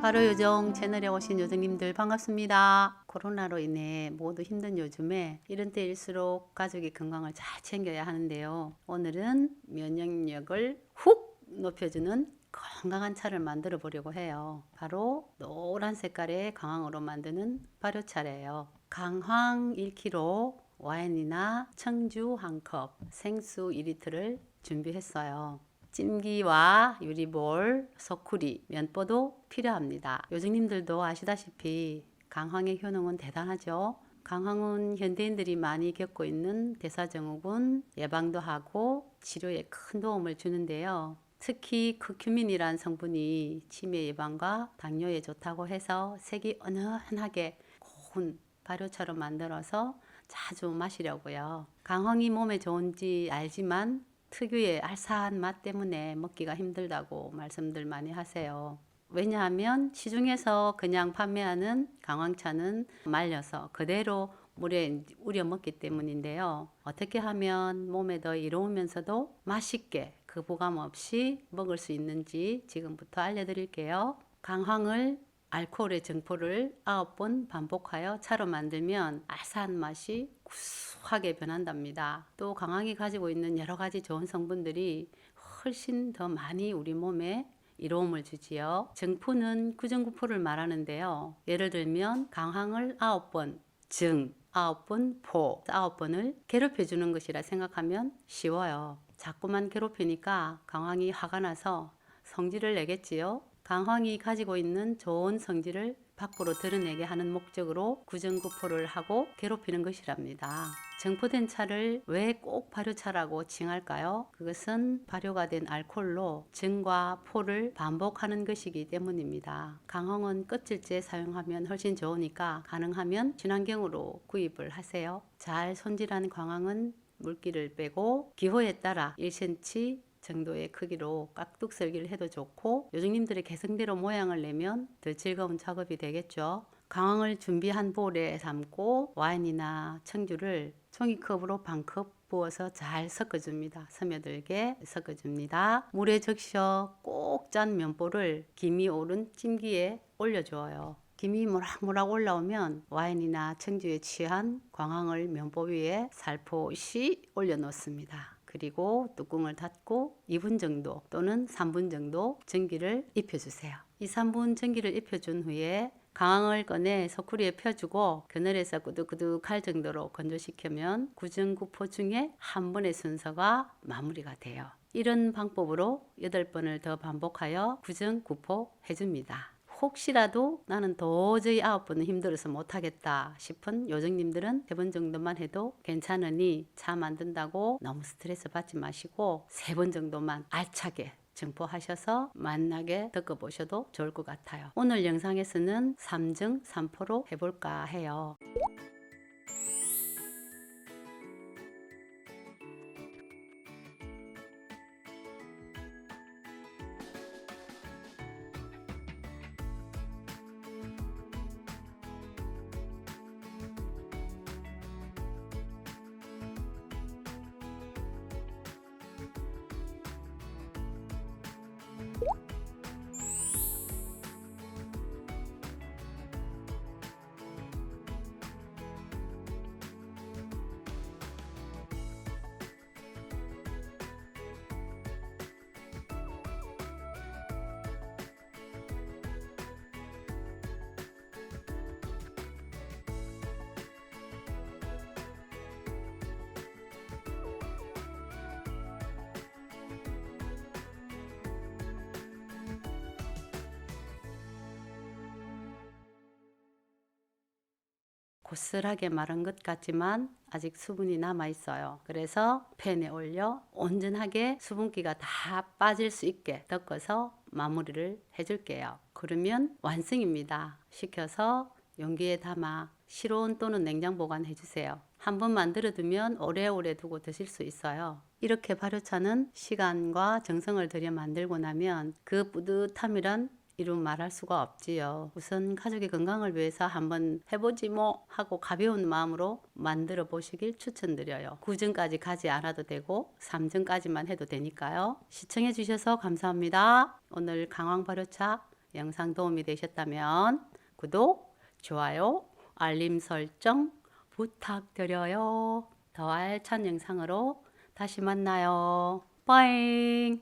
바로 요정 채널에 오신 요정님들 반갑습니다. 코로나로 인해 모두 힘든 요즘에 이런 때일수록 가족의 건강을 잘 챙겨야 하는데요. 오늘은 면역력을 훅 높여주는 건강한 차를 만들어 보려고 해요. 바로 노란 색깔의 강황으로 만드는 발효차래요. 강황 1kg, 와인이나 청주 1컵, 생수 2리터를 준비했어요. 찜기와 유리볼, 소쿠리, 면보도 필요합니다. 요정님들도 아시다시피 강황의 효능은 대단하죠. 강황은 현대인들이 많이 겪고 있는 대사증후군 예방도 하고 치료에 큰 도움을 주는데요. 특히 크큐민이란 성분이 치매 예방과 당뇨에 좋다고 해서 색이 은은하게 고운 발효처럼 만들어서 자주 마시려고요. 강황이 몸에 좋은지 알지만 특유의 알싸한 맛 때문에 먹기가 힘들다고 말씀들 많이 하세요. 왜냐하면 시중에서 그냥 판매하는 강황차는 말려서 그대로 물에 우려 먹기 때문인데요. 어떻게 하면 몸에 더 이로우면서도 맛있게 거부감 없이 먹을 수 있는지 지금부터 알려드릴게요. 강황을 알코올의 증포를 9번 반복하여 차로 만들면 알싸한 맛이 구수하게 변한답니다. 또 강황이 가지고 있는 여러 가지 좋은 성분들이 훨씬 더 많이 우리 몸에 이로움을 주지요. 증포는 구정구포를 말하는데요. 예를 들면 강황을 9번 증, 9번 포, 9번을 괴롭혀 주는 것이라 생각하면 쉬워요. 자꾸만 괴롭히니까 강황이 화가 나서 성질을 내겠지요. 강황이 가지고 있는 좋은 성질을 밖으로 드러내게 하는 목적으로 구정구포를 하고 괴롭히는 것이랍니다. 정포된 차를 왜 꼭 발효차라고 칭할까요? 그것은 발효가 된 알코올로 증과 포를 반복하는 것이기 때문입니다. 강황은 껍질째 사용하면 훨씬 좋으니까 가능하면 친환경으로 구입을 하세요. 잘 손질한 강황은 물기를 빼고 기호에 따라 1cm 정도의 크기로 깍둑 썰기를 해도 좋고 요정님들의 개성대로 모양을 내면 더 즐거운 작업이 되겠죠. 강황을 준비한 볼에 담고 와인이나 청주를 종이컵으로 반컵 부어서 잘 섞어줍니다. 스며들게 섞어줍니다. 물에 적셔 꼭 짠 면보를 김이 오른 찜기에 올려주어요. 김이 모락모락 올라오면 와인이나 청주에 취한 광황을 면보 위에 살포시 올려놓습니다. 그리고 뚜껑을 닫고 2분 정도 또는 3분 정도 전기를 입혀주세요. 2, 3분 전기를 입혀준 후에 강황을 꺼내 소쿠리에 펴주고 그늘에서 꾸덕꾸덕할 정도로 건조시키면 구정구포 중에 한 번의 순서가 마무리가 돼요. 이런 방법으로 8번을 더 반복하여 구정구포 해줍니다. 혹시라도 나는 도저히 아홉 번은 힘들어서 못하겠다 싶은 요정님들은 세 번 정도만 해도 괜찮으니 차 만든다고 너무 스트레스 받지 마시고 세 번 정도만 알차게 증포하셔서 만나게 겪어보셔도 좋을 것 같아요. 오늘 영상에서는 3증 3포로 해볼까 해요. 고슬하게 마른 것 같지만 아직 수분이 남아 있어요. 그래서 팬에 올려 온전하게 수분기가 다 빠질 수 있게 덮어서 마무리를 해줄게요. 그러면 완성입니다. 식혀서 용기에 담아 실온 또는 냉장 보관해 주세요. 한번 만들어 두면 오래오래 두고 드실 수 있어요. 이렇게 발효차는 시간과 정성을 들여 만들고 나면 그 뿌듯함이란 이루 말할 수가 없지요. 우선 가족의 건강을 위해서 한번 해보지 뭐 하고 가벼운 마음으로 만들어 보시길 추천드려요. 9전까지 가지 않아도 되고 3전까지만 해도 되니까요. 시청해 주셔서 감사합니다. 오늘 강황 발효차 영상 도움이 되셨다면 구독, 좋아요, 알림 설정 부탁드려요. 더 알찬 영상으로 다시 만나요. 빠잉!